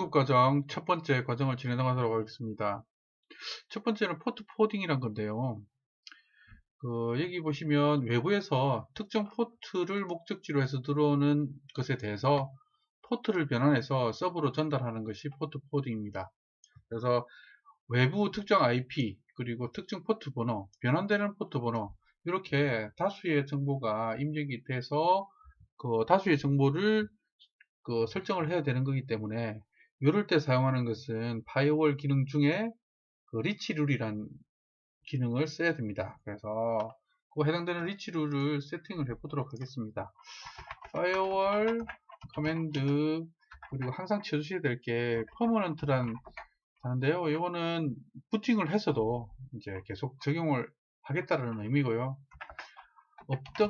연구 과정 첫 번째 과정을 진행하도록 하겠습니다. 첫 번째는 포트 포딩이란 건데요. 그 여기 보시면 외부에서 특정 포트를 목적지로 해서 들어오는 것에 대해서 포트를 변환해서 서브로 전달하는 것이 포트 포딩입니다. 그래서 외부 특정 IP 그리고 특정 포트 번호, 변환되는 포트 번호 이렇게 다수의 정보가 입력이 돼서 그 다수의 정보를 그 설정을 해야 되는 거기 때문에 이럴 때 사용하는 것은 파이어월 기능 중에 그 리치룰이란 기능을 써야 됩니다. 그래서 그 해당되는 리치룰을 세팅을 해 보도록 하겠습니다. 파이어월 커맨드 그리고 항상 쳐주셔야 될 게 퍼머넌트란 하는데요. 이거는 부팅을 했어도 이제 계속 적용을 하겠다는 의미고요.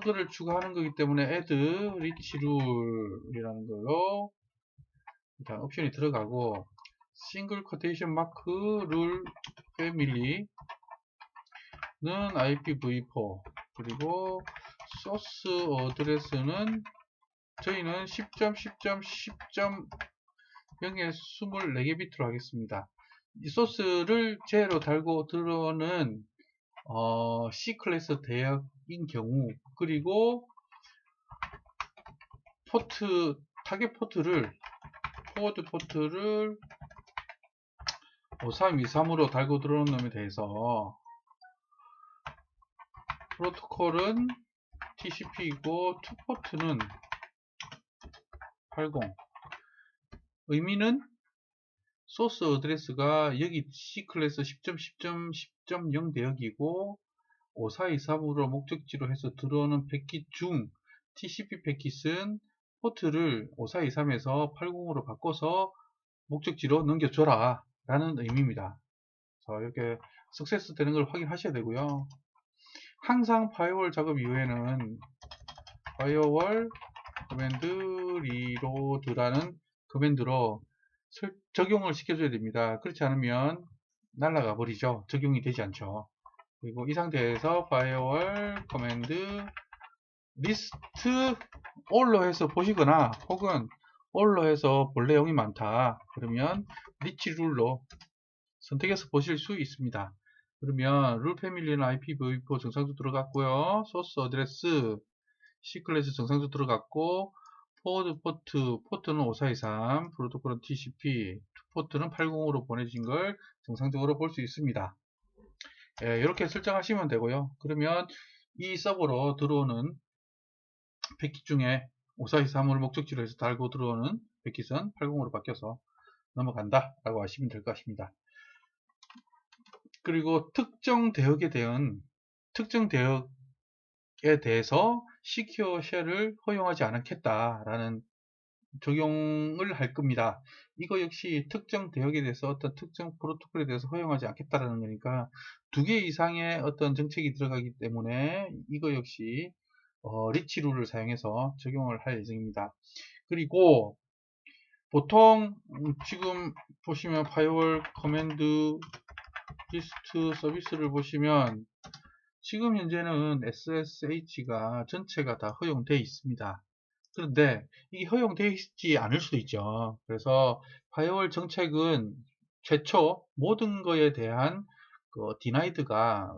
거를 추가하는 거기 때문에 add rule이라는 걸로 일단 옵션이 들어가고 싱글 코테이션 마크 룰 패밀리는 IPv4 그리고 소스 어드레스는 저희는 10.10.10.0에 24개 비트로 하겠습니다. 이 소스를 제로 달고 들어오는 어, C 클래스 대역인 경우 그리고 포트 타겟 포트를 포워드 포트를 5323으로 달고 들어오는 놈에 대해서 프로토콜은 TCP이고 투포트는 80 의미는 소스 어드레스가 여기 C 클래스 10.10.10.0 대역이고 5423으로 목적지로 해서 들어오는 패킷 중 TCP 패킷은 포트를 5423에서 80으로 바꿔서 목적지로 넘겨줘라 라는 의미입니다. 자, 이렇게 석세스 되는 걸 확인하셔야 되고요. 항상 파이어월 작업 이후에는 파이어월 커맨드 리로드라는 커맨드로 적용을 시켜줘야 됩니다. 그렇지 않으면 날라가 버리죠. 적용이 되지 않죠. 그리고 이 상태에서 firewall 커맨드 리스트 all로 해서 보시거나 혹은 all로 해서 볼 내용이 많다. 그러면 리치 룰로 선택해서 보실 수 있습니다. 그러면 룰 패밀리는 IPv4 정상도 들어갔고요. 소스 어드레스 C 클래스 정상도 들어갔고 포워드 포트, 포트는 5423, 프로토콜은 TCP, 포트는 80으로 보내진 걸 정상적으로 볼 수 있습니다. 예, 이렇게 설정하시면 되고요. 그러면 이 서버로 들어오는 패킷 중에 5423을 목적지로 해서 달고 들어오는 패킷은 80으로 바뀌어서 넘어간다 라고 하시면 될 것 같습니다. 그리고 특정 대역에 대한 특정 대역에 대해서 시큐어 쉘을 허용하지 않겠다라는 적용을 할 겁니다. 이거 역시 특정 대역에 대해서 어떤 특정 프로토콜에 대해서 허용하지 않겠다라는 거니까 두 개 이상의 어떤 정책이 들어가기 때문에 이거 역시 어, 리치 룰을 사용해서 적용을 할 예정입니다. 그리고 보통 지금 보시면 파이어월 커맨드 리스트 서비스를 보시면 지금 현재는 SSH가 전체가 다 허용되어 있습니다. 그런데 이게 허용되어 있지 않을 수도 있죠. 그래서 파이어월 정책은 최초 모든 거에 대한 그 디나이드가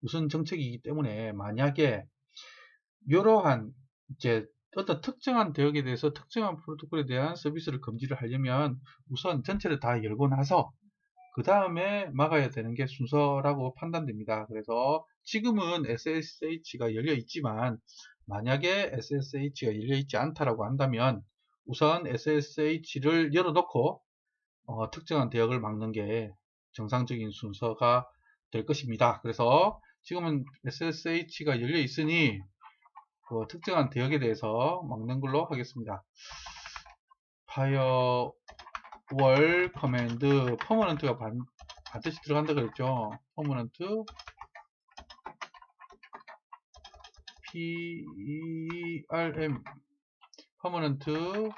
우선 정책이기 때문에 만약에 이러한 이제 어떤 특정한 대역에 대해서 특정한 프로토콜에 대한 서비스를 금지를 하려면 우선 전체를 다 열고 나서 그 다음에 막아야 되는 게 순서라고 판단됩니다. 그래서 지금은 SSH가 열려 있지만 만약에 SSH가 열려 있지 않다라고 한다면 우선 SSH를 열어놓고 어, 특정한 대역을 막는 게 정상적인 순서가 될 것입니다. 그래서 지금은 SSH가 열려 있으니 그 특정한 대역에 대해서 막는 걸로 하겠습니다. 파이어 월 커맨드 퍼머넌트가 반, 반드시 들어간다 그랬죠. 퍼머넌트 PERM 퍼머넌트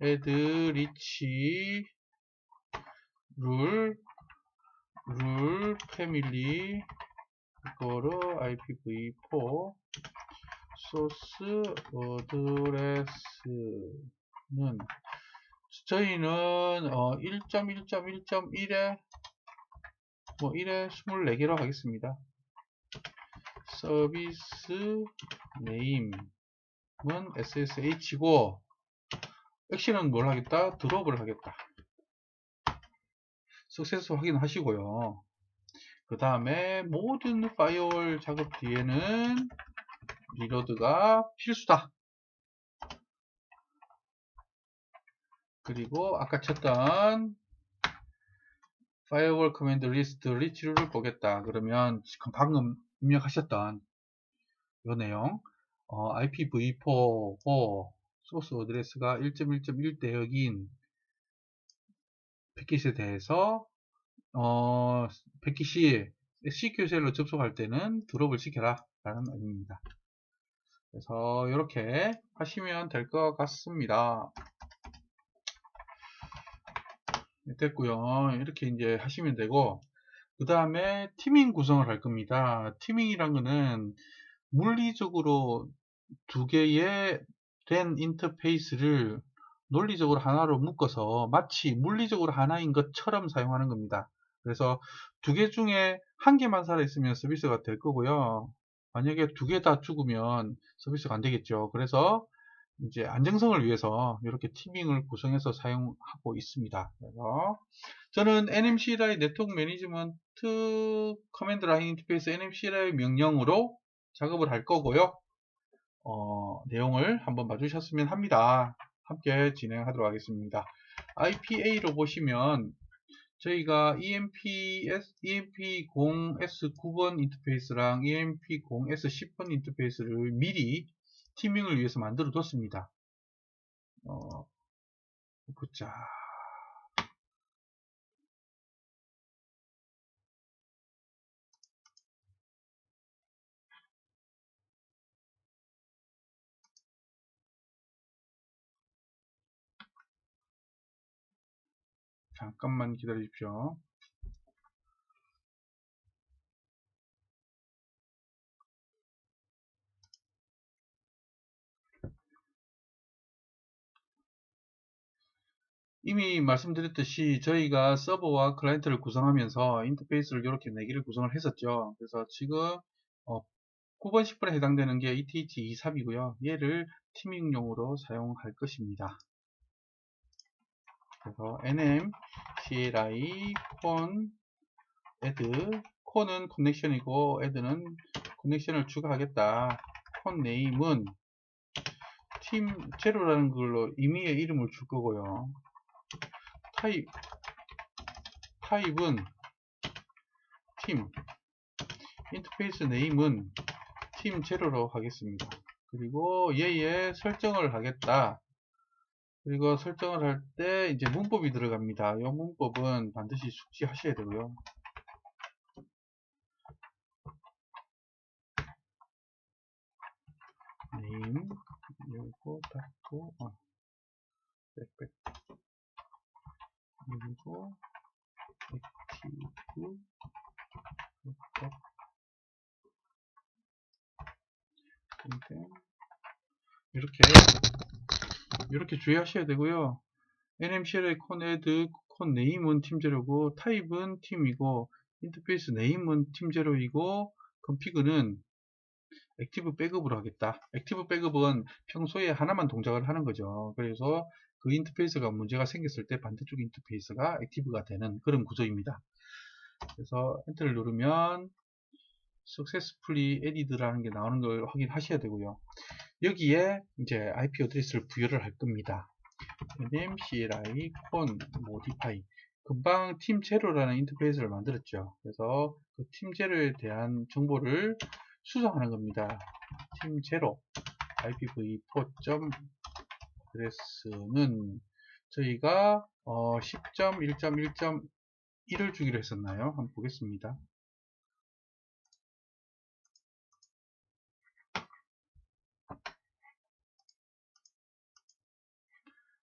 rich 룰룰 패밀리 이거를 IPv4 소스 어드레스는 저희는 어, 1.1.1.1에 뭐 1에 24개로 하겠습니다. 서비스 네임은 SSH고 액션은 뭘 하겠다? 드롭을 하겠다. 석세스 확인하시고요. 그 다음에 모든 파이어월 작업 뒤에는 리로드가 필수다. 그리고 아까 쳤던 파이어월 커맨드 리스트 리치를 보겠다. 그러면 방금 입력하셨던 이 내용 어, IPv4호 소스 어드레스가 1.1.1 대역인 패킷에 대해서 어, 패킷이 SQL로 접속할 때는 드롭을 시켜라 라는 의미입니다. 그래서 이렇게 하시면 될 것 같습니다. 네, 됐고요. 이렇게 이제 하시면 되고 그 다음에 티밍 구성을 할 겁니다. 티밍이란 거는 물리적으로 두 개의 된 인터페이스를 논리적으로 하나로 묶어서 마치 물리적으로 하나인 것처럼 사용하는 겁니다. 그래서 두 개 중에 한 개만 살아있으면 서비스가 될 거고요. 만약에 두 개 다 죽으면 서비스가 안 되겠죠. 그래서 이제 안정성을 위해서 이렇게 티밍을 구성해서 사용하고 있습니다. 그래서 저는 NMCLI 네트워크 매니지먼트 커맨드 라인 인터페이스 NMCLI 명령으로 작업을 할 거고요. 어, 내용을 한번 봐주셨으면 합니다. 함께 진행하도록 하겠습니다. IPA로 보시면 저희가 EMPS, EMP0S9번 인터페이스랑 EMP0S10번 인터페이스를 미리 티밍을 위해서 만들어 뒀습니다. 어, 보자. 잠깐만 기다려 주십시오. 이미 말씀드렸듯이 저희가 서버와 클라이언트를 구성하면서 인터페이스를 이렇게 4개를 구성을 했었죠. 그래서 지금 어, 9번, 10번에 해당되는 게 ETH23이고요. 얘를 티밍용으로 사용할 것입니다. 그래서 nm cli con add con은 커넥션이고 add는 커넥션을 추가하겠다. con name은 팀 제로라는 걸로 임의의 이름을 줄 거고요. 타입 타입은 팀 인터페이스 네임은 팀 제로로 하겠습니다. 그리고 얘의 설정을 하겠다. 그리고 설정을 할 때 이제 문법이 들어갑니다. 이 문법은 반드시 숙지하셔야 되고요. 네임 열고 닫고 어. 백백 그리고 액티브 이렇게 이렇게 주의하셔야 되고요. NMCL의 콘에드 콘 네임은 팀 제로고 타입은 팀이고 인터페이스 네임은 팀 제로이고 컨피그는 액티브 백업으로 하겠다. 액티브 백업은 평소에 하나만 동작을 하는 거죠. 그래서 그 인터페이스가 문제가 생겼을 때 반대쪽 인터페이스가 액티브가 되는 그런 구조입니다. 그래서 엔터를 누르면 successfully added라는 게 나오는 걸 확인하셔야 되고요. 여기에 이제 IP 어드레스를 부여를 할 겁니다. nmcli con modify 금방 팀 제로라는 인터페이스를 만들었죠. 그래서 그 팀 제로에 대한 정보를 수정하는 겁니다. 팀 제로 ipv4. address는 저희가 어 10.1.1.1을 주기로 했었나요? 한번 보겠습니다.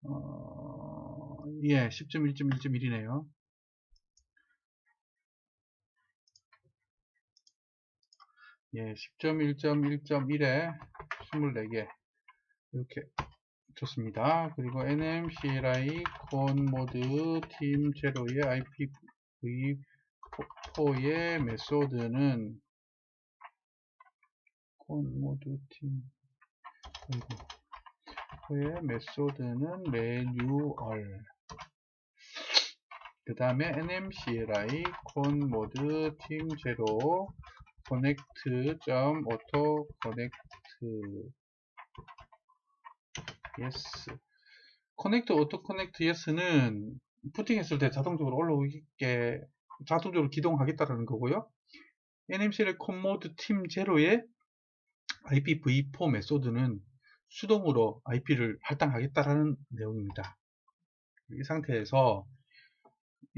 어, 예, 10.1.1.1이네요. 예, 10.1.1.1에 24개 이렇게 좋습니다. 그리고 nmcli conmod team 제로의 ipv4의 메소드는 conmod team 의 메소드는 매뉴얼 그 다음에 nmcli conmod team 제로 connect auto connect yes connect auto connect yes는 부팅 했을 때 자동적으로 올라오게 자동적으로 기동하겠다라는 거고요 nmcli conmod team 제로의 ipv4 메소드는 수동으로 IP를 할당하겠다라는 내용입니다. 이 상태에서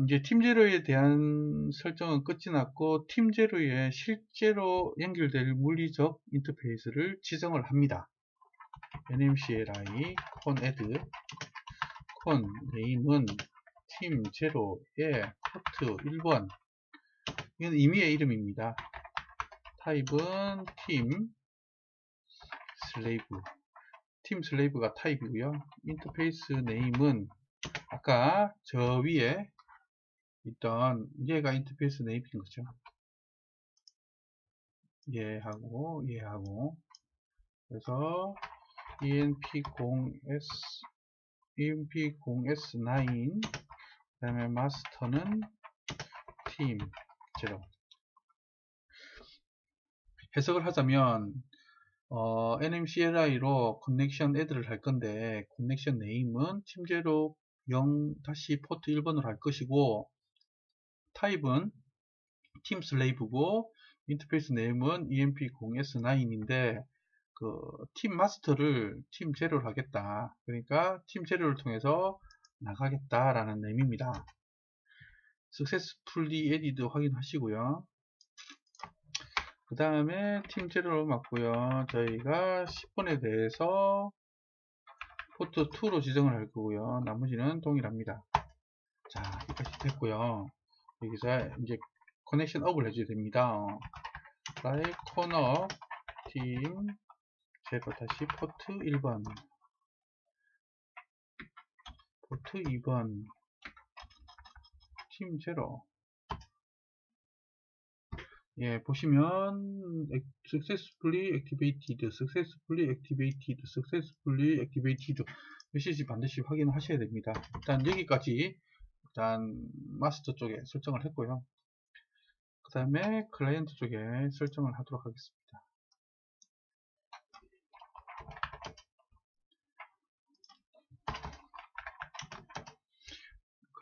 이제 팀 제로에 대한 설정은 끝이 났고 팀 제로에 실제로 연결될 물리적 인터페이스를 지정을 합니다. nmcli con add con name은 팀 제로의 포트 1번 이건 임의의 이름입니다. 타입은 팀 슬레이브 팀 슬레이브가 타입이고요. 인터페이스 네임은 아까 저 위에 있던 얘가 인터페이스 네임인 거죠. 얘하고 얘하고 그래서 enp0s enp0s9 그 다음에 마스터는 팀 제로 해석을 하자면 어, NMCLI로 커넥션 애드를 할 건데 커넥션 네임은 팀제로 0 다시 포트 1번으로 할 것이고 타입은 팀 슬레이브고 인터페이스 네임은 EMP0S9인데 그 팀 마스터를 팀 제로를 하겠다. 그러니까 팀 제로를 통해서 나가겠다라는 의미입니다. successfully added 확인하시고요. 그 다음에 팀 제로로 맞고요. 저희가 10번에 대해서 포트 2로 지정을 할 거고요. 나머지는 동일합니다. 자, 여기까지 됐고요. 여기서 이제 커넥션 업을 해줘야 됩니다. 라이 코너 팀 제로 다시 포트 1번 포트 2번 팀 제로 예, 보시면 successfully activated, successfully activated, successfully activated 메시지 반드시 확인하셔야 됩니다. 일단 여기까지 일단 마스터 쪽에 설정을 했고요. 그 다음에 클라이언트 쪽에 설정을 하도록 하겠습니다.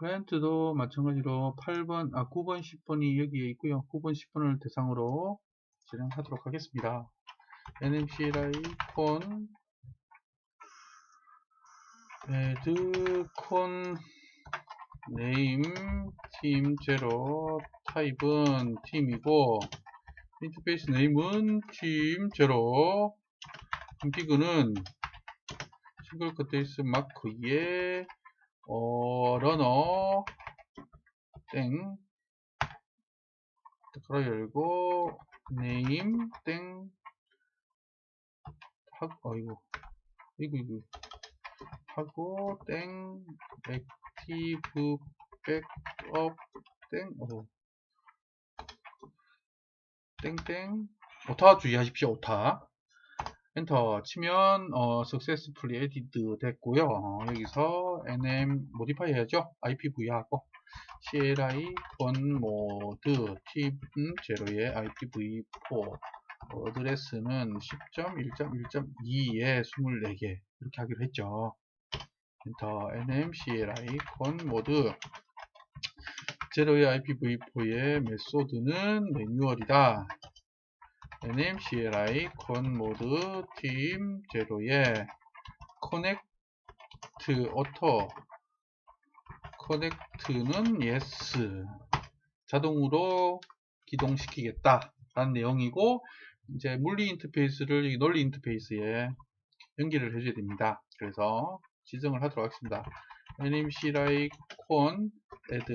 클라이언트도 마찬가지로 8번, 아, 9번, 10번이 여기에 있고요. 9번, 10번을 대상으로 진행하도록 하겠습니다. nmcli con add con name team 0 타입은 팀이고 인터페이스 네임은 팀0 config는 싱글 컨테이스 마크에 어, 러너 땡. 가로 열고 네임 땡. 하고 어이구. 이거 이거 하고 땡. 액티브 백업 땡. 어. 땡땡. 오타 주의하십시오 오타 엔터 치면 어, successfully added 됐고요. 어, 여기서 nm modify 해야죠. ipv 하고 cli conmod tip 0의 ipv4 어드레스는 10.1.1.2에 24개 이렇게 하기로 했죠. 엔터 nm cli conmod 0의 ipv4의 메소드는 매뉴얼이다. Nmcli conmod team 0에 connect auto connect는 yes. 자동으로 기동시키겠다. 라는 내용이고 이제 물리 인터페이스를 논리 인터페이스에 연결을 해줘야 됩니다. 그래서 지정을 하도록 하겠습니다. nmcli con add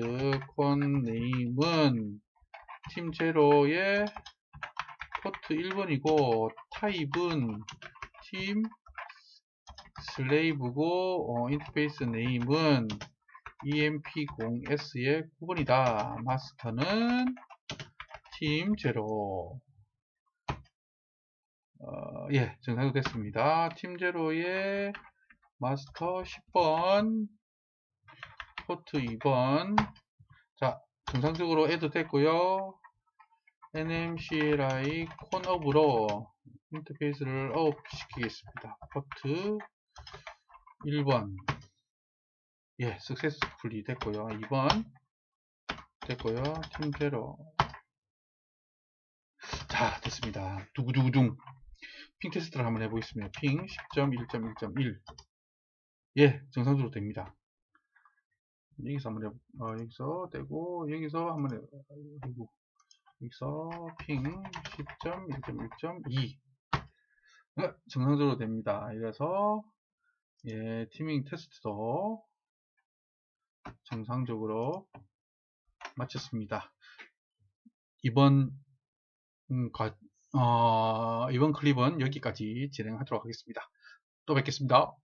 con name은 팀 제로의 포트 1번이고 타입은 팀 슬레이브고 어, 인터페이스 네임은 emp0s의 9번이다. 마스터는 팀 제로. 어, 예, 정상도 됐습니다. 팀 제로의 마스터 10번, 포트 2번. 자, 정상적으로 애도 됐고요. Nmcli 콘업으로 인터페이스를 업 시키겠습니다. 포트 1번. 예, 석세스풀리 됐고요. 2번 됐고요. 팀 제로. 자, 됐습니다. 두구두구둥. 핑 테스트를 한번 해보겠습니다. 핑 10.1.1.1. 예, 정상적으로 됩니다. 여기서 한번 해, 어, 여기서 되고, 여기서 한번 해, 그리고 여기서 핑 10.1.1.2. 네, 정상적으로 됩니다. 이래서, 예, 티밍 테스트도 정상적으로 마쳤습니다. 이번 음, 과, 어, 이번 클립은 여기까지 진행하도록 하겠습니다. 또 뵙겠습니다.